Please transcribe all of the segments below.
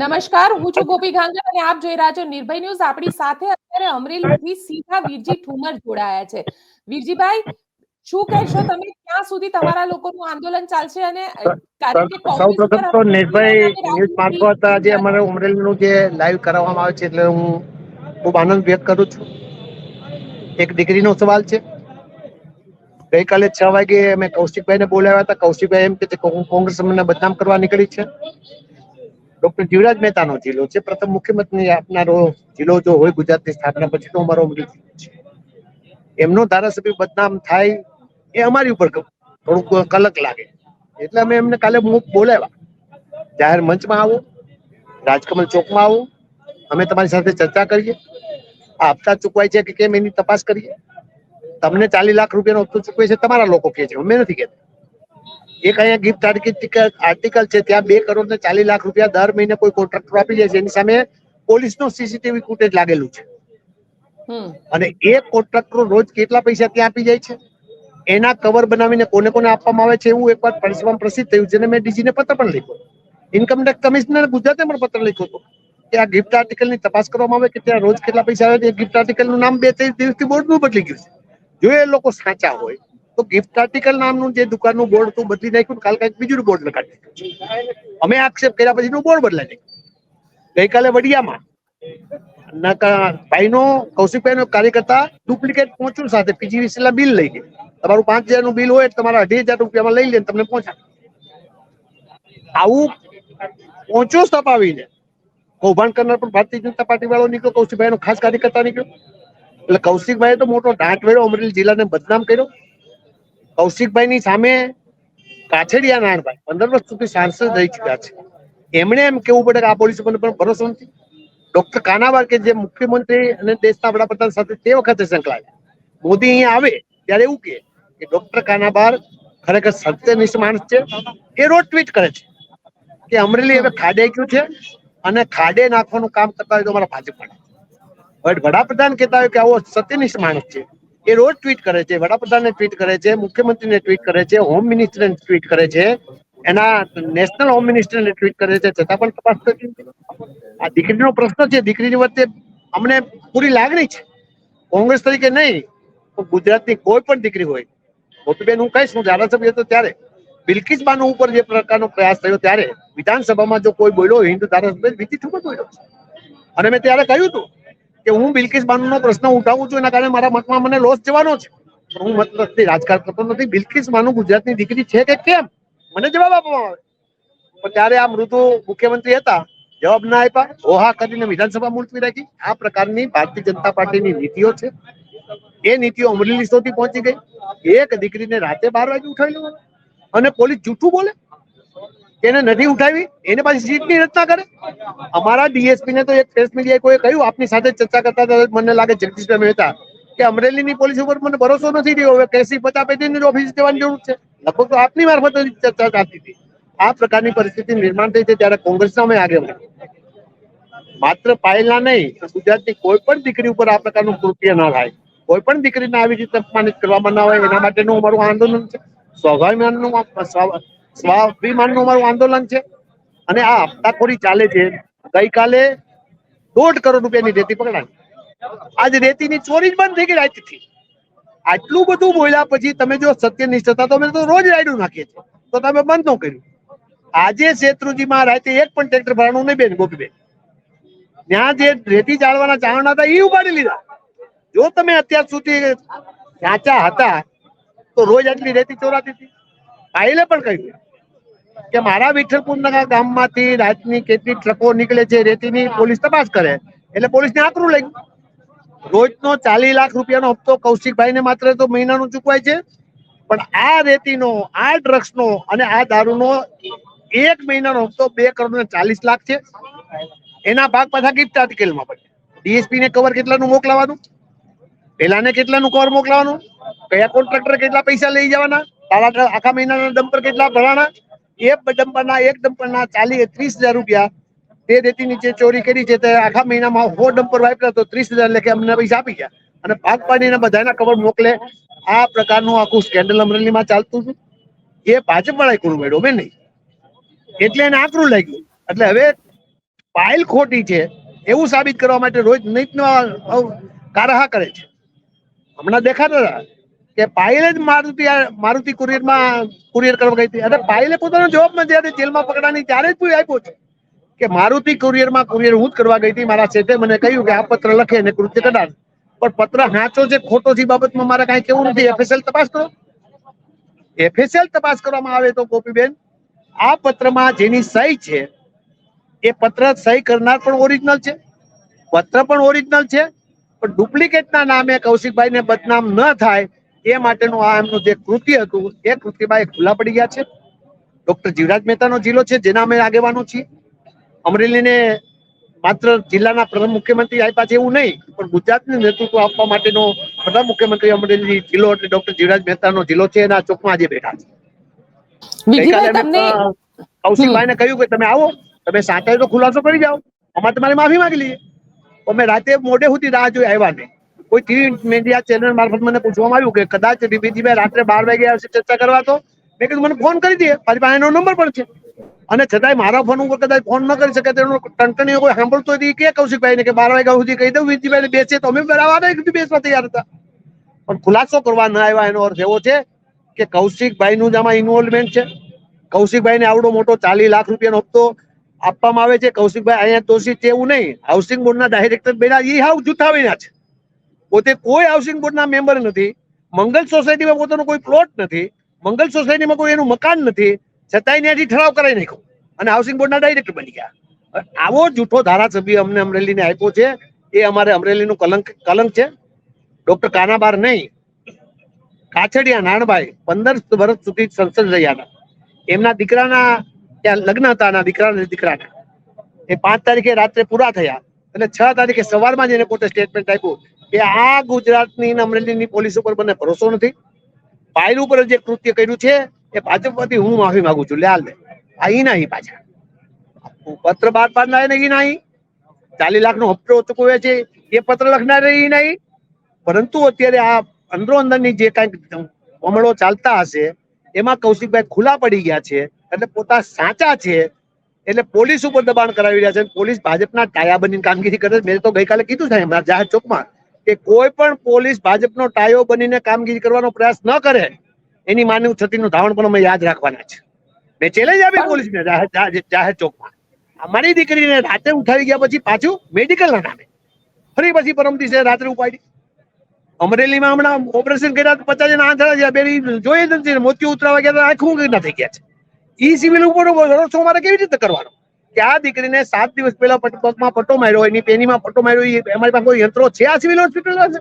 નમસ્કાર હું છું ગોપી ગાંગર અને આપ જોઈ રહ્યા છો નિર્ભય ન્યૂઝ. આપણી સાથે અત્યારે અમરેલીથી સીધા વીરજી ઠુમર જોડાયા છે. વીરજીભાઈ શું કહેશો તમે ક્યાં સુધી તમારા લોકોનું આંદોલન ચાલશે અને કારણ કે સૌ પ્રથમ તો નિર્ભય ન્યૂઝ મારફત આજે અમારે અમરેલીનું જે લાઈવ કરાવવામાં આવે છે એટલે હું ખૂબ આનંદ વ્યક્ત કરું છું. એક દીકરીનો સવાલ છે. ગઈકાલે છ વાગે અમે કૌશિકભાઈને બોલાવ્યા હતા. કૌશિકભાઈ એમ કે કોંગ્રેસ અમને બદનામ કરવા નીકળી છે. ડોક્ટર જીવરાજ મહેતાનો જિલ્લો છે. પ્રથમ મુખ્યમંત્રી આપનારો જિલ્લો જો હોય ગુજરાતની સ્થાપના પછી તો અમારો અમરેલી છે. એમનો ધારાસભ્ય બદનામ થાય એ અમારી ઉપર થોડુંક કલક લાગે. એટલે અમે એમને કાલે બોલાવ્યા. જાહેર મંચમાં આવો, રાજકમલ ચોકમાં આવો, અમે તમારી સાથે ચર્ચા કરીએ. આ હપ્તા ચૂકવાય છે કે કેમ એની તપાસ કરીએ. તમને ચાલીસ લાખ રૂપિયાનો હપ્તો ચૂકવે છે, તમારા લોકો કે છે. અમે નથી કહેતા. એક અહીંયા ગિફ્ટ આર્ટિકલ આર્ટિકલ છે ત્યાં બે કરોડ ને ચાલીસ લાખ રૂપિયા દર મહિને કોઈ કોન્ટ્રાક્ટર આપી જાય છે. એની સામે પોલીસનો સીસીટીવી ફૂટેજ લાગેલું છે. અને એ કોન્ટ્રાક્ટર રોજ કેટલા પૈસા ત્યાં આપી જાય છે? એના કવર બનાવીને કોને કોને આપવામાં આવે છે એવું એકવાર પરિશ્રમ પ્રસિદ્ધ થયું જેને મેં ડીજી ને પત્ર પણ લખ્યો. ઇન્કમ ટેક્સ કમિશનર ગુજરાતે પણ પત્ર લખ્યો હતો કે આ ગિફ્ટ આર્ટિકલની તપાસ કરવામાં આવે કે ત્યાં રોજ કેટલા પૈસા આવે છે? ગિફ્ટ આર્ટિકલનું નામ બે ત્રણ દિવસથી બોર્ડનું બદલી ગયું છે. જો એ લોકો સાચા હોય તો ગિફ્ટ આર્ટિકલ નામનું જે દુકાનનું બોર્ડ હતું, બદલી નાખ્યું કાલ કંઈક બીજું બોર્ડ લગાડી અમે આક્ષેપ કર્યા પછીનું બોર્ડ બદલાઈ નાખ્યું. ગઈકાલે વડિયામાં ભાઈનો કૌશિકભાઈનો કાર્યકર્તા ડુપ્લિકેટ પહોંચું સાથે પીજીવીસીએલ બિલ લઈ ગયા. તમારું પાંચ હજારનું બિલ હોય તમારા અઢી હજાર રૂપિયામાં લઈ લે તમને પહોંચા. આવું પહોંચ્યો સ્થપાવીને. કૌભાંડ કરનાર પણ ભારતીય જનતા પાર્ટી વાળો નીકળ્યો કૌશિકભાઈ નો ખાસ કાર્યકર્તા નીકળ્યો. એટલે કૌશિકભાઈ તો મોટો ડાંટ વેળો અમરેલી જિલ્લાને બદનામ કર્યો. કૌશિકભાઈ ની સામે કાછડિયા નારાયણભાઈ પંદર વર્ષ સુધી સાંસદ રહી ચુક્યા છે. એમણે એમ કેવું પડે કે આ પોલીસ ઉપર પણ ભરોસો નથી. ડોક્ટર કાનાવાર કે જે મુખ્યમંત્રી અને દેશના વડાપ્રધાન સાથે તે વખતે સંકળાયેલા મોદી અહીંયા આવે ત્યારે એવું કહે કે ડોક્ટર કાનાબાર ખરેખર સત્યનિષ્ઠ માણસ છે એ રોજ ટ્વીટ કરે છે કે અમરેલી હવે ખાડે ગયું છે અને ખાડે નાખવાનું કામ કરતા હોય તો અમારા ભાજપ હવે વડાપ્રધાન કહેતા હોય કે આવો સત્યનિષ્ઠ માણસ છે. એ રોજ ટ્વીટ કરે છે, વડાપ્રધાનને ટ્વીટ કરે છે, મુખ્યમંત્રીને ટ્વીટ કરે છે હોમ મિનિસ્ટરને ટ્વીટ કરે છે, એના નેશનલ હોમ મિનિસ્ટરને ટ્વીટ કરે છે, છતાં પણ તપાસ થતી. આ દીકરીનો પ્રશ્ન છે, દીકરીની વચ્ચે અમને પૂરી લાગણી છે કોંગ્રેસ તરીકે નહીં, પણ ગુજરાતની કોઈ પણ દીકરી હોય, ગોપીબેન હું કહીશ, હું ધારાસભ્ય હતો ત્યારે બિલકિસ બાનુ ઉપર જે પ્રકારનો પ્રયાસ થયો ત્યારે, વિધાનસભામાં જો કોઈ બોલ્યો, હિન્દુ ધારાસભ્ય બીજી ઠુમર બોલ્યો. અને મેં ત્યારે કહ્યું હતું કે હું બિલકિસ બાનુનો પ્રશ્ન ઉઠાવું છું, એના કારણે મારા મતમાં મને લોસ જવાનો છે. હું મતલબથી રાજકારણ કરતો નથી. બિલકિસ બાનુ ગુજરાતની દીકરી છે કે કેમ? મને જવાબ આપવામાં આવે. ત્યારે આ મૃદુ મુખ્યમંત્રી હતા, જવાબ ના આપ્યા. ઓહા કરીને વિધાનસભા મુલતવી રાખી. આ પ્રકારની ભારતીય જનતા પાર્ટીની નીતિઓ છે. એ નીતિઓ અમરેલી સુધી પહોંચી ગઈ. એક દીકરીને રાતે બાર વાગે ઉઠાવી લેવાનું. અને પોલીસ જૂઠું બોલે? એને નથી ઉઠાવી, એને પાછી સીટની રચના કરે. અમારા ડીએસપી ને તો એક પ્રેસ મીડિયા કોઈ કહ્યું, આપની સાથે ચર્ચા કરતા હતા મને લાગે જગદીશભાઈ મહેતા, કે અમરેલીની પોલીસ ઉપર મને ભરોસો નથી રહ્યો. હવે કેસી પચા ઓફિસ જવાની જરૂર છે. લગભગ તો આપની મારફત ચર્ચા ચાલતી હતી. આ પ્રકારની પરિસ્થિતિ નિર્માણ થઈ છે ત્યારે કોંગ્રેસના અમે આગળ માત્ર પાયલના નહીં, ગુજરાતની કોઈ પણ દીકરી ઉપર આ પ્રકારનું કૃત્ય ન થાય. કોઈ પણ દીકરીને આવી રીતે અપમાનિત કરવામાં ના આવે, એના માટેનું અમારું આંદોલન છે. સ્વાભિમાનનું સ્વા- સ્વાભિમાનનું અમારું આંદોલન છે. અને આ હપ્તાખોરી ચાલે છે. ગઈકાલે દોઢ કરોડ રૂપિયાની રેતી પકડાઈ. આજ રેતીની ચોરી જ બંધ થઈ ગઈ રાતથી. આટલું બધું બોલ્યા પછી તમે જો સત્યનિષ્ઠ હતા તો અમે તો રોજ રાયડું નાખીએ છીએ. તો તમે બંધ ન કર્યું. આજે શેત્રુજીમાં રાતે એક પણ ટ્રેક્ટર ભરાણું નહીં બેન ગોપીબેન ત્યાં જે રેતી જાળવાના ચાહણા હતા એ ઉપાડી લીધા. જો તમે અત્યાર સુધી સાચા હતા, તો રોજ આટલી રેતી ચોરાતી હતી. પાયલે પણ કહ્યું. કે મારા વિઠ્ઠલપુરના ગામમાંથી રાતની કેટલી ટ્રકો નીકળે છે રેતીની પોલીસ તપાસ કરે. એટલે પોલીસને આકરું લાગ્યું રોજનો ચાલીસ લાખ રૂપિયાનો હપ્તો કૌશિકભાઈને માત્ર તો મહિનાનો ચૂકવાય છે. પણ આ રેતીનો, આ ડ્રગ્સનો અને આ દારૂનો એક મહિનાનો હપ્તો બે કરોડ ને ચાલીસ લાખ છે. એના ભાગ પાછા ગિફ્ટ આર્ટિકલમાં પડે. ડીએસપી ને કવર કેટલાનું મોકલાવાનું? પેલાને કેટલાનું કવર મોકલાવાનું? કયા કોન્ટ્રાક્ટર કેટલા પૈસા લઈ જવાના? તારા આખા મહિનાના ડમ્પર કેટલા ભરાણા? એક ડમ્પરના એક ડમ્પરના ચાલી ત્રીસ હજાર રૂપિયા. તે રેતી નીચે ચોરી કરી છે તે આખા મહિનામાં સો ડમ્પર વાપર્યા તો ત્રીસ હજાર લેખે અમને પૈસા આપી ગયા. અને ભાગ પાડીને બધાના કવર મોકલે. આ પ્રકારનું આખું સ્કેન્ડલ અમરેલીમાં ચાલતું હતું. એ ભાજપ વાળા કરું મેળો મેં નહીં. એટલે એને આકરું લાગ્યું. એટલે હવે પાયલ ખોટી છે. એવું સાબિત કરવા માટે રોજ નહીં કારહા કરે છે. હમણાં દેખાતા હતા. કે પાયલે જ મારુતિ મારુતિ કુરિયરમાં કુરિયર કરવા ગઈ હતી. અને પાયલે પોતાનો જવાબમાં જ્યારે જેલમાં પકડાની ત્યારે જ આપ્યો છે કે મારુતિ કુરિયરમાં કુરિયર હું જ કરવા ગઈ હતી. મારા શેઠે મને કહ્યું કે આ પત્ર લખે ને કૃત્ય કદાચ પણ પત્ર સાચો છે, ખોટો છે બાબતમાં મારે કાંઈ કેવું નથી. એફએસએલ તપાસ કરો. એફએસએલ તપાસ કરવામાં આવે તો ગોપીબેન, આ પત્રમાં જેની સહી છે, એ પત્ર સહી કરનાર પણ ઓરિજિનલ છે, પત્ર પણ ઓરિજિનલ છે, પણ ડુપ્લિકેટના નામે કૌશિકભાઈને બદનામ ન થાય એ માટેનું આ એમનું જે કૃત્ય હતું એ કૃત્યમાં એ ખુલ્લા પડી ગયા છે. ડોક્ટર જીવરાજ મહેતાનો જિલ્લો છે જેના અમે આગેવાનો છીએ. અમરેલીને માત્ર જિલ્લાના પ્રથમ મુખ્યમંત્રી આપ્યા છે એવું નહીં પણ ગુજરાતને નેતૃત્વ આપવા માટેનો પ્રથમ મુખ્યમંત્રી અમરેલી જિલ્લો એટલે ડોક્ટર જીવરાજ મહેતાનો જિલ્લો છે એના ચોકમાં આજે બેઠા છે. કૌશિકભાઈને કહ્યું કે તમે આવો તમે હોય તો ખુલાસો કરી જાઓ. અમારે તમારી માફી માંગી લઈએ. અમે રાતે મોડે સુધી રાહ જોઈ આવ્યા નહીં. કોઈ ટીવી મીડિયા ચેનલ મારફત મને પૂછવામાં આવ્યું કે કદાચ વિજયભાઈ રાત્રે બાર વાગે આવશે ચર્ચા કરવા તો મેં કીધું, મને ફોન કરી દે. મારી પાસે એનો નંબર પણ છે. અને છતાંય મારા ફોન ઉપર કદાચ ફોન ન કરી શકે તેનો ટંટણીઓ કોઈ સાંભળતો હતી કે કૌશિકભાઈને કે બાર વાગ્યા સુધી કહી દઉં વિજયભાઈને બેસે તો અમે બરાબર સુધી બેસવા તૈયાર હતા. પણ ખુલાસો કરવા ન આવ્યા એનો અર્થ એવો છે કે કૌશિકભાઈનું જ આમાં ઇન્વોલ્વમેન્ટ છે. કૌશિકભાઈને આવડો મોટો ચાલીસ લાખ રૂપિયાનો હપ્તો આપવામાં આવે છે. કૌશિકભાઈ અહીંયા દોષિત છે એવું નહીં. હાઉસિંગ બોર્ડના ડાયરેક્ટર બેના એ હાવ જૂથાવીના છે પોતે કોઈ હાઉસિંગ બોર્ડના મેમ્બર નથી. મંગલ સોસાયટીમાં પોતાનો કોઈ પ્લોટ નથી. મંગલ સોસાયટીમાં કોઈ એનું મકાન નથી. છતાંય ત્યાંથી ઠરાવ કરાવી નાખ્યો. અને હાઉસિંગ બોર્ડના ડાયરેક્ટર બની ગયા. આવો જૂઠો ધારાસભ્ય અમને અમરેલીને આપ્યો છે. એ અમારે અમરેલીનું કલંક કલંક છે. ડોક્ટર કાનાબાર નહીં. કાછડિયા નાણભાઈ પંદર વર્ષ સુધી સંસદ રહ્યા હતા. એમના દીકરાના ત્યાં લગ્ન હતા એના દીકરાના દીકરાના. એ પાંચ તારીખે રાત્રે પૂરા થયા. એટલે છ તારીખે સવારમાં જ એને પોતે સ્ટેટમેન્ટ આપ્યું. કે આ ગુજરાતની અમરેલીની પોલીસ ઉપર મને ભરોસો નથી. ફાઇલ ઉપર જે કૃત્ય કર્યું છે, એ ભાજપ વતી હું માફી માંગુ છું. લે હાલ લે. આ ઈ નહીં પાછા પત્ર બાર પાડનાર ને ઈ નહીં ચાલીસ લાખ નો હપ્તો ચૂકવે છે, એ પત્ર લખનાર ઈ નહીં પરંતુ અત્યારે આ અંદરો અંદરની જે કાંઈક અમળો ચાલતા હશે, એમાં કૌશિકભાઈ ખુલ્લા પડી ગયા છે, એટલે પોતા સાચા છે, એટલે પોલીસ ઉપર દબાણ કરાવી રહ્યા છે. પોલીસ ભાજપના ટાયા બનીને કામગીરી કરે મેં તો ગઈકાલે કીધું છે હમણાં જાહેર ચોકમાં કે કોઈ પણ પોલીસ ભાજપનો ટાયો બનીને કામગીરી કરવાનો પ્રયાસ ન કરે, એની માનવ છતીનું ધાવણ પણ અમે યાદ રાખવાના છે. મેં ચેલેન્જ આપી પોલીસને, જાહેર ચોકમાં. અમારી દીકરીને રાતે ઉઠાવી ગયા પછી પાછું મેડિકલના નામે. ફરી પછી પરમ દિવસે રાત્રે ઉપાડી. અમરેલીમાં હમણાં ઓપરેશન કર્યા પચાસ જણા આંધળા ગયા બે જોઈએ નથી મોતિયો ઉતરાવા ગયા આંખું ના થઈ ગયા છે. ઈ સિવિલ ઉપર ભરોસો મારે કેવી રીતે કરવાનો? કે આ દીકરીને સાત દિવસ પહેલા પગમાં પટ્ટો માર્યો એની પેનીમાં પટ્ટો માર્યો અમારી પાસે કોઈ યંત્રો છે આ સિવિલ હોસ્પિટલ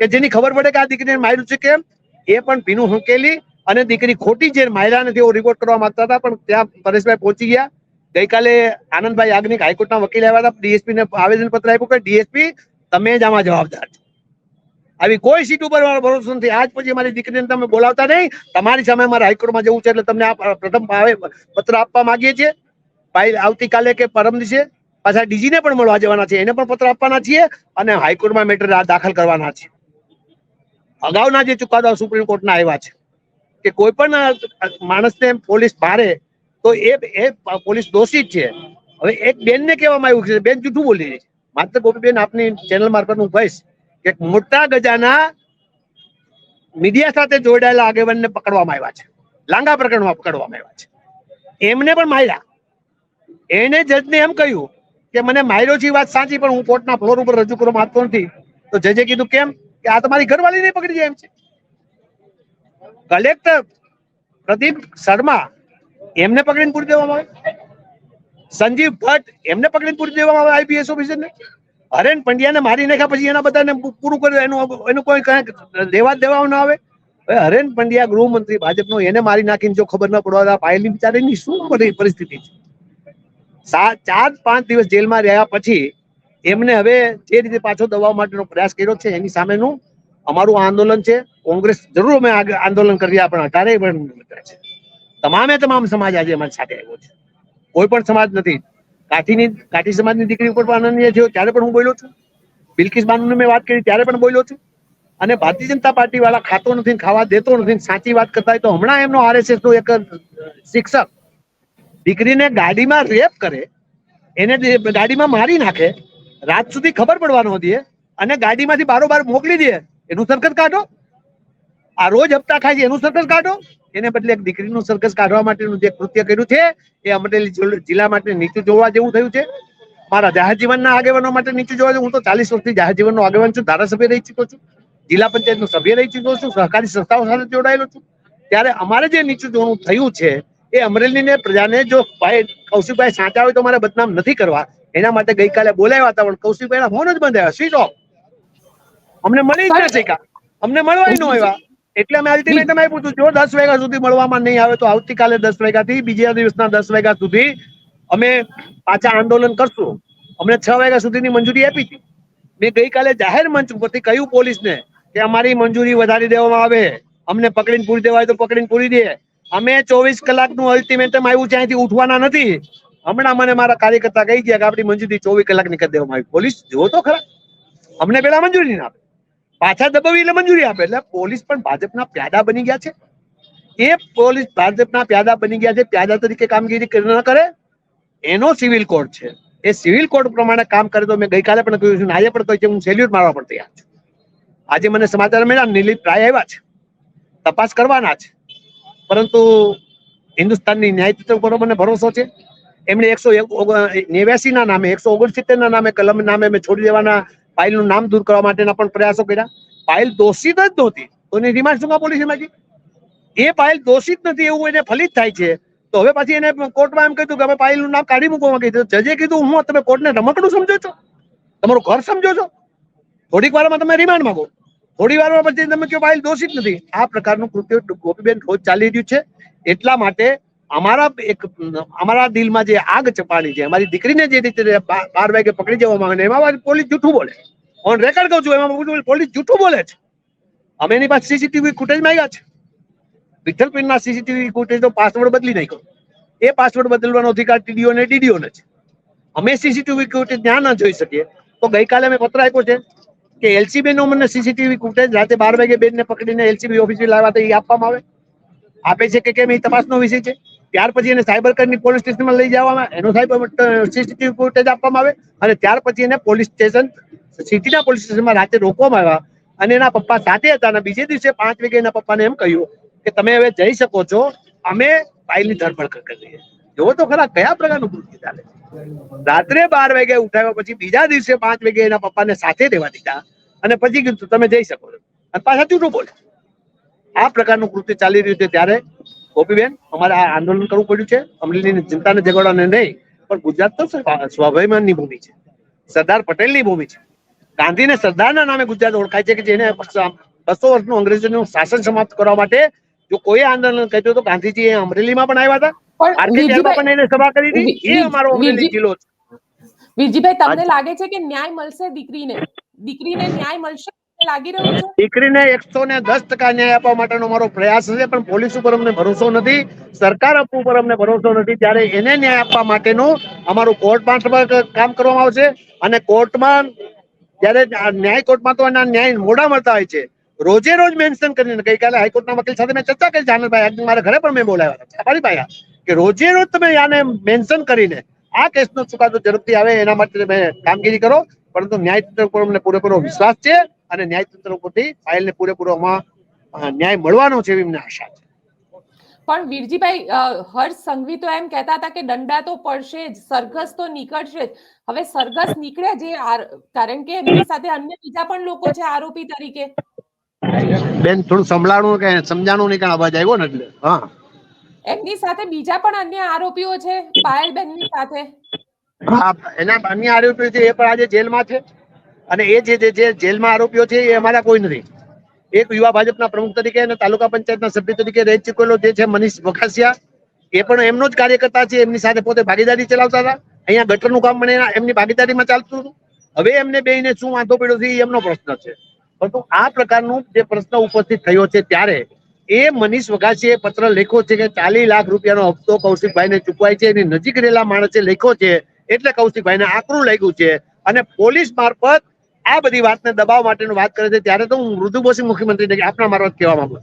કે જેની ખબર પડે કે આ દીકરીને માર્યું છે કેમ? એ પણ ભીનું હંકેલી અને દીકરી ખોટી જે માર્યા નથી એવો રિપોર્ટ કરવા માંગતા હતા, પણ ત્યાં પરેશભાઈ પહોંચી ગયા. ગઈકાલે આનંદભાઈ યાજ્ઞિક હાઈકોર્ટના વકીલ આવ્યા હતા ડીએસપી ને આવેદન પત્ર આપ્યું કે, ડીએસપી, તમે જ આમાં જવાબદાર છો. આવી કોઈ સીટ ઉપર ભરોસો નથી. આજ પછી મારી દીકરીને તમે બોલાવતા નહીં. તમારી સામે મારે હાઈકોર્ટમાં જવું છે એટલે તમને આ પ્રથમ પત્ર આપવા માંગીએ છીએ. ભાઈ, આવતીકાલે કે પરમ દિવસે પાછા ડીજીને પણ મળવા જવાના છે એને પણ પત્ર આપવાના છીએ અને હાઈકોર્ટમાં મેટર દાખલ કરવાના છે અગાઉના જે ચુકાદા સુપ્રીમ કોર્ટના આવ્યા છે કે કોઈ પણ માણસને પોલીસ મારે તો એ એ પોલીસ દોષિત છે. હવે એક બેનને કહેવામાં આવ્યું છે, બેન જૂઠું બોલી રહી છે. માત્ર ગોપીબેન આપની ચેનલ મારફત હું કહીશ કે મોટા ગજાના મીડિયા સાથે જોડાયેલા આગેવાનને પકડવામાં આવ્યા છે. લાંગા પ્રકરણમાં પકડવામાં આવ્યા છે. એમને પણ માર્યા. એને જજને એમ કહ્યું કે મને માર્યો છે વાત સાચી, પણ હું કોર્ટના ફ્લોર ઉપર રજૂ કરવા માંગતો નથી. તો જજે કીધું કેમ કે આ તમારી ઘરવાળીને પકડી જાય એમ છે. કલેક્ટર પ્રદીપ શર્મા એમને પકડીને પૂરી દેવામાં આવે? સંજીવ ભટ્ટ એમને પકડીને પૂરી દેવામાં આવે આઈપીએસ ઓફિસરને? હરેન પંડ્યાને મારી નાખ્યા પછી એના બધાને પૂરું કર્યું, એનું એનું કોઈ કઈ દેવા દેવા ન આવે? હરેન પંડ્યા ગૃહમંત્રી ભાજપનો, એને મારી નાખીને જો ખબર ન પડવા પાયલી બિચારીની શું બધી પરિસ્થિતિ છે? સાત ચાર પાંચ દિવસ જેલમાં રહ્યા પછી એમને હવે જે રીતે પાછો દબાવવા માટેનો પ્રયાસ કર્યો છે, એની સામેનું અમારું આંદોલન છે. કોંગ્રેસ જરૂર અમે આંદોલન કરી આપણે પણ અઢારે પણ છે. તમામે તમામ સમાજ આજે અમારી સાથે આવ્યો છે. કોઈ પણ સમાજ નથી. કાઠીની કાઠી સમાજની દીકરી ઉપર પણ અનન્ય થયો ત્યારે પણ હું બોલ્યો છું. બિલકિસ બાનુને મેં વાત કરી, ત્યારે પણ બોલ્યો છું. અને ભારતીય જનતા પાર્ટી વાળા ખાતો નથી ખાવા દેતો નથી સાચી વાત કરતા હોય તો હમણાં એમનો આરએસએસ નો એક શિક્ષક દીકરીને ગાડીમાં રેપ કરે, એને ગાડીમાં મારી નાખે, રાત સુધી ખબર પડવા ન દે અને ગાડીમાંથી બારોબાર મોકલી દે, એનું સરકસ કાઢો. આ રોજ હપ્તા ખાય છે, એનું સર્કસ કાઢો. એને બદલે એક દીકરીનું સર્કસ કાઢવા માટેનું જે કૃત્ય કર્યું છે, એ અમરેલી જિલ્લા માટે નીચું જોવા જેવું થયું છે. મારા જાહેર જીવનના આગેવાનો માટે નીચું જોવા જેવું, હું તો ચાલીસ વર્ષથી જાહેર જીવનનો આગેવાન છું, ધારાસભ્ય રહી ચૂક્યો છું, જિલ્લા પંચાયતનો સભ્ય રહી ચૂક્યો છું, સહકારી સંસ્થાઓ સાથે જોડાયેલો છું. ત્યારે અમારે જે નીચું જોવાનું થયું છે એ અમરેલીને પ્રજાને જો ભાઈ કૌશિકભાઈ સાચા હોય તો મારે બદનામ નથી કરવા. એના માટે ગઈકાલે બોલાવ્યા હતા, પણ કૌશિકભાઈના ફોન જ બંધ આવ્યા. સ્વિચ ઓફ અમને મળી જ ન અમને મળવા ન આવ્યા. એટલે અમે મેં તમે પૂછ્યું જો દસ વાગ્યા સુધી મળવામાં નહીં આવે તો આવતીકાલે દસ વાગ્યાથી બીજા દિવસના દસ વાગ્યા સુધી અમે પાછા આંદોલન કરશું. અમને છ વાગ્યા સુધીની મંજૂરી આપી હતી મેં ગઈકાલે જાહેર મંચ ઉપરથી કહ્યું પોલીસને કે અમારી મંજૂરી વધારી દેવામાં આવે. અમને પકડીને પૂરી દેવાય તો પકડીને પૂરી દે. અમે ચોવીસ કલાકનું અલ્ટિમેટમ આવ્યું અહીંથી ઉઠવાના નથી. હમણાં મને મારા કાર્યકર્તા કહી ગયા કે આપણી મંજૂરી ચોવીસ કલાકની કરી દેવામાં આવી. પોલીસ જો તો ખરા. અમને પેલા મંજૂરી ના આપે. પાછા દબાવી એટલે મંજૂરી આપે. એટલે પોલીસ પણ ભાજપના પ્યાદા બની ગયા છે. એ પોલીસ ભાજપના પ્યાદા બની ગયા છે, પ્યાદા તરીકે કામગીરી ન કરે. એનો સિવિલ કોડ છે. એ સિવિલ કોડ પ્રમાણે કામ કરે તો મેં ગઈકાલે પણ કહ્યું છું આજે પણ કહ્યું છે હું સેલ્યુટ મારવા પણ તૈયાર છું. આજે મને સમાચાર મળ્યા નિલીપ રાય આવ્યા છે. તપાસ કરવાના છે. પરંતુ હિન્દુસ્તાનની ન્યાયતંત્ર ઉપર મને ભરોસો છે. એમણે એકસો નેવ્યાસી ના નામે, એકસો ઓગણસિત્તેર ના નામે કલમ નામે મેં છોડી દેવાના પાયલનું નામ દૂર કરવા માટેના પણ પ્રયાસો કર્યા. પાયલ દોષિત જ નહોતી. તો એની રિમાન્ડ શું પોલીસે માંગી એ પાયલ દોષિત નથી એવું એને ફલિત થાય છે. તો હવે પછી એને કોર્ટમાં એમ કહ્યું કે અમે પાયલનું નામ કાઢી મૂકવા કીધું. જજે કીધું, હું તમે કોર્ટને રમકડું સમજો છો? તમારું ઘર સમજો છો? થોડીક વારમાં તમે રિમાન્ડ માંગો. થોડી વારમાં પછી તમે કહો ભાઈ દોષિત નથી. આ પ્રકારનું કૃત્ય ગોપીબેન રોજ ચાલી રહ્યું છે. એટલા માટે અમારા એક, અમારા દિલમાં જે આગ ચપાણી છે, અમારી દીકરીને જે રીતે બાર વાગે પકડી જવામાં આવે ને, એમાં પોલીસ જૂઠું બોલે ઓન રેકોર્ડ કહું છું, એમાં પોલીસ જૂઠું બોલે છે. અમે એની પાસે સીસીટીવી ફૂટેજ માંગ્યા છે. વિઠ્ઠલપીરના સીસીટીવી ફૂટેજ તો પાસવર્ડ બદલી નાખ્યો. એ પાસવર્ડ બદલવાનો અધિકાર ટીડીઓ ને ડીડીઓ ને છે. અમે સીસીટીવી ફૂટેજ ત્યાં ના જોઈ શકીએ. તો ગઈકાલે અમે પત્ર આપ્યો છે. કે એલસીબી નો મને સીસીટીવી ફૂટેજ રાતે બાર વાગે બેન ને પકડીને એલસીબી ઓફિસ લાવ્યા તો એ આપવામાં આવે. આપે છે કે કેમ એ તપાસનો વિષય છે. ત્યાર પછી એને સાયબર ક્રાઇમની પોલીસ સ્ટેશનમાં લઈ જવામાં એનો સાયબર સીસીટીવી ફૂટેજ આપવામાં આવે અને ત્યાર પછી એને પોલીસ સ્ટેશન, સિટીના પોલીસ સ્ટેશનમાં રાતે રોકવામાં આવ્યા. અને એના પપ્પા સાથે હતા અને બીજે દિવસે પાંચ વાગે એના પપ્પાને એમ કહ્યું કે તમે હવે જઈ શકો છો, અમે ફાઇલની ધરપકડ કરી દઈએ. જોવો તો ખરા કયા પ્રકારનું કૃત્ય ચાલે છે? રાત્રે બાર વાગે ઉઠાવ્યા પછી બીજા દિવસે પાંચ વાગે એના પપ્પાને સાથે રહેવા દીધા અને પછી કીધું તમે જઈ શકો છો. અને પાછા જૂઠું બોલે. આ પ્રકારનું કૃત્ય ચાલી રહ્યું છે ત્યારે ગોપીબેન, અમારે આ આંદોલન કરવું પડ્યું છે. અમરેલીની જનતાને જગાડવાને નહીં, પણ ગુજરાત તો સ્વા- સ્વાભિમાનની ભૂમિ છે. સરદાર પટેલની ભૂમિ છે. ગાંધીને સરદારના નામે ગુજરાત ઓળખાય છે કે જેને બસો વર્ષનું અંગ્રેજોનું શાસન સમાપ્ત કરવા માટે જો કોઈ આંદોલન કર્યું તો ગાંધીજી એ અમરેલીમાં પણ આવ્યા હતા. પણ આરકેટીઆરમાં પણ વીરજીભાઈ એને સભા કરી હતી? એ અમારો અમરેલી છે. વીરજીભાઈ તમને લાગે છે કે ન્યાય મળશે દીકરીને? દીકરીને ન્યાય મળશે લાગી રહ્યું છે? દીકરીને એકસો ને દસ ટકા ન્યાય આપવા માટેનો મારો પ્રયાસ છે પણ પોલીસ ઉપર અમને ભરોસો નથી સરકાર ઉપર અમને ભરોસો નથી. ત્યારે એને ન્યાય આપવા માટેનું અમારું કોર્ટમાં કામ કરવામાં આવશે. અને કોર્ટમાં જ્યારે ન્યાય કોર્ટમાં તો એના ન્યાય મોડા મળતા હોય છે. રોજે રોજ મેન્શન કરીને ગઈકાલે હાઈકોર્ટના વકીલ સાથે મેં ચર્ચા કરી આજે મારા ઘરે પણ મેં બોલાવ્યા હતા. પાયા કે રોજે રોજ તમે આને મેન્શન કરીને આ કેસનો ચુકાદો ઝડપથી આવે એના માટે તમે કામગીરી કરો. પરંતુ ન્યાયતંત્ર ઉપર અમને પૂરેપૂરો વિશ્વાસ છે અને ન્યાયતંત્ર ઉપરથી ફાઇલને પૂરેપૂરો ન્યાય મળવાનો છે એવી અમને આશા છે. પણ વીરજીભાઈ હર્ષ સંઘવી તો એમ કહેતા હતા કે દંડા તો પડશે જ સરઘસ તો નીકળશે જ. હવે સરઘસ નીકળે જે કારણ કે એમની સાથે અન્ય બીજા પણ લોકો છે આરોપી તરીકે. બેન થોડું સંભળાણું કે સમજાણું નહીં કારણ અવાજ આવ્યો ને એટલે? હા. એમની સાથે બીજા પણ અન્ય આરોપીઓ છે પાયલબેનની સાથે? હા, એના અન્ય આરોપીઓ છે, એ પણ આજે જેલમાં છે. અને એ જે જે- જેલમાં આરોપીઓ છે, એ અમારા કોઈ નથી. એક યુવા ભાજપના પ્રમુખ તરીકે અને તાલુકા પંચાયતના સભ્ય તરીકે રહી ચૂકેલો જે છે મનીષ વખાસિયા. એ પણ એમનો જ કાર્યકર્તા છે, એમની સાથે પોતે ભાગીદારી ચલાવતા હતા. અહીંયા ગટરનું કામ મને એમની ભાગીદારીમાં ચાલતું હતું. હવે એમને બેયને શું વાંધો પડ્યો છે, એ એમનો પ્રશ્ન છે. પરંતુ આ પ્રકારનું જે પ્રશ્ન ઉપસ્થિત થયો છે ત્યારે એ મનીષ વઘાસીએ પત્ર લખ્યો છે કે ચાલીસ લાખ રૂપિયાનો હપ્તો કૌશિકભાઈને ચૂકવાય છે એની નજીક રહેલા માણસે લખ્યો છે એટલે કૌશિકભાઈને આકરું લાગ્યું છે. અને પોલીસ મારફત આ બધી વાતને દબાવ માટેની વાત કરે છે. ત્યારે તો હું મૃદુબોસી મુખ્યમંત્રીને કે આપના મારફત કહેવા માંગુ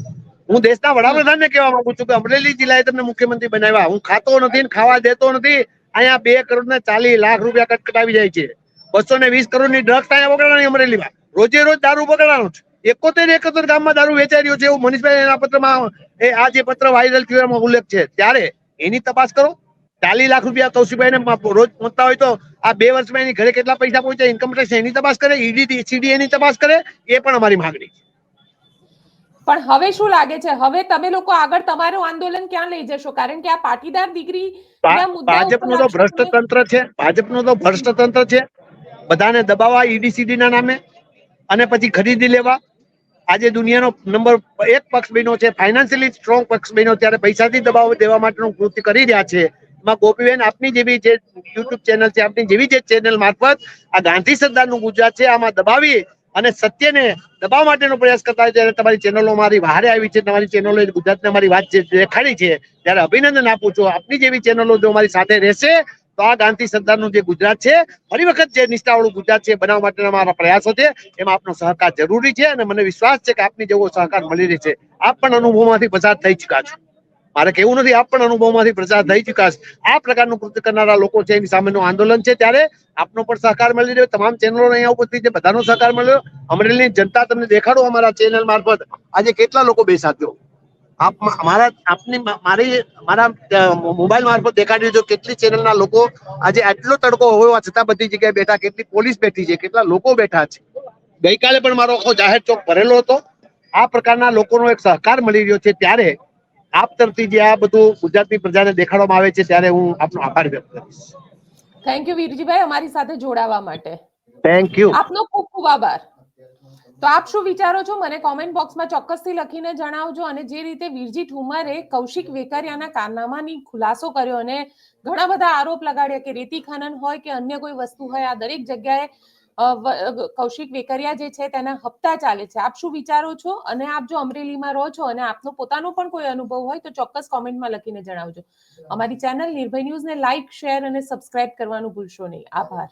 હું દેશના વડાપ્રધાનને કહેવા માંગુ છું કે અમરેલી જિલ્લાએ તમને મુખ્યમંત્રી બનાવ્યા. હું ખાતો નથી ને ખાવા દેતો નથી. અહીંયા બે કરોડ ને ચાલીસ લાખ રૂપિયા કટકટાવી જાય છે. બસો ને વીસ કરોડની ડ્રગ્સ અહીંયા વગડાણી અમરેલીમાં. રોજે રોજ દારૂ બગડાનો છે. એકોતેર એકોતેર ગામમાં દારૂ વેચાઈ રહ્યો છે એવું મનીષભાઈ એના પત્રમાં એ આ જે પત્ર વાયરલ થયો એમાં ઉલ્લેખ છે. ત્યારે એની તપાસ કરો. ચાલીસ લાખ રૂપિયા કૌશિકભાઈને રોજ પહોંચતા હોય તો આ બે વર્ષમાં એની ઘરે કેટલા પૈસા પહોંચ્યા ઇન્કમ ટેક્સ એની તપાસ કરે ઈડી સીડી એની તપાસ કરે એ પણ અમારી માંગણી છે. પણ હવે શું લાગે છે? હવે તમે લોકો આગળ તમારું આંદોલન ક્યાં લઈ જશો? કારણ કે આ પાટીદાર દીકરી ભાજપનો તો ભ્રષ્ટ તંત્ર છે. ભાજપનો તો ભ્રષ્ટ તંત્ર છે. બધાને દબાવવા ઈડીસીડી ના નામે. અને પછી ખરીદી લેવા. આજે દુનિયાનો નંબર એક પક્ષ બન્યો છે ફાઇનાન્શિયલી સ્ટ્રોંગ પક્ષ બન્યો, ત્યારે પૈસાથી દબાવ દેવા માટેનું કૃત્ય કરી રહ્યા છે. એમાં ગોપીબેન આપની જેવી જે યુટ્યુબ ચેનલ છે, આપની જેવી જે ચેનલ મારફત આ ગાંધી સરદારનું ગુજરાત છે, આમાં દબાવી અને સત્યને દબાવવા માટેનો પ્રયાસ કરતા ત્યારે તમારી ચેનલો મારી બહારે આવી છે, તમારી ચેનલો ગુજરાતને મારી વાત દેખાડી છે, ત્યારે અભિનંદન આપું છું. આપની જેવી ચેનલો જો મારી સાથે રહેશે તો આ ગાંધી સરદારનું જે ગુજરાત છે, ફરી વખત જે નિષ્ઠાવાળું ગુજરાત છે બનાવવા માટેના મારા પ્રયાસો છે. એમાં આપનો સહકાર જરૂરી છે અને મને વિશ્વાસ છે કે આપની જેવો સહકાર મળી રહે આપ પણ અનુભવમાંથી પસાર થઈ ચુક્યા છો. મારે કેવું નથી, આપ પણ અનુભવમાંથી પ્રસાર થઈ ચુક્યા છે. આ પ્રકારનું કૃત્ય કરનારા લોકો છે, એની સામેનું આંદોલન છે. ત્યારે આપનો પણ સહકાર મળી રહ્યો. તમામ ચેનલો અહીંયા ઉપસ્થિત છે, બધાનો સહકાર મળ્યો. અમરેલીની જનતા તમને દેખાડો અમારા ચેનલ મારફત. આજે કેટલા લોકો બેસાડ્યો આપ મારા આપની મારી મારા મોબાઈલ મારફત દેખાડી જો કેટલી ચેનલના લોકો આજે આટલો તડકો હોવા છતાં બધી જગ્યાએ બેઠા. કેટલી પોલીસ બેઠી છે કેટલા લોકો બેઠા છે. ગઈકાલે પણ મારો આખો જાહેર ચોક ભરેલો હતો. આ પ્રકારના લોકોનો એક સહકાર મળી રહ્યો છે. ત્યારે આપ તરફથી જે આ બધું ગુજરાતની પ્રજાને દેખાડવામાં આવે છે ત્યારે હું આપનો આભાર વ્યક્ત કરીશ. થેન્ક યુ વીરજીભાઈ અમારી સાથે જોડાવા માટે. થેન્ક યુ આપનો ખૂબ ખૂબ આભાર. તો આપ શું વિચારો છો? મને કોમેન્ટ બોક્સમાં ચોક્કસથી લખીને જણાવજો અને જે રીતે વીરજી ઠુમરે કૌશિક વેકરિયાના કારનામાની ખુલાસો કર્યો અને ઘણા બધા આરોપ લગાડ્યા કે રેતી ખનન હોય કે અન્ય કોઈ વસ્તુ હોય, આ દરેક જગ્યાએ કૌશિક વેકરિયા જે છે તેના હપ્તા ચાલે છે. આપ શું વિચારો છો? અને આપ જો અમરેલીમાં રહો છો અને આપનો પોતાનો પણ કોઈ અનુભવ હોય તો ચોક્કસ કોમેન્ટમાં લખીને જણાવજો. અમારી ચેનલ નિર્ભય ન્યૂઝને લાઇક શેર અને સબસ્ક્રાઇબ કરવાનું ભૂલશો નહીં. આભાર.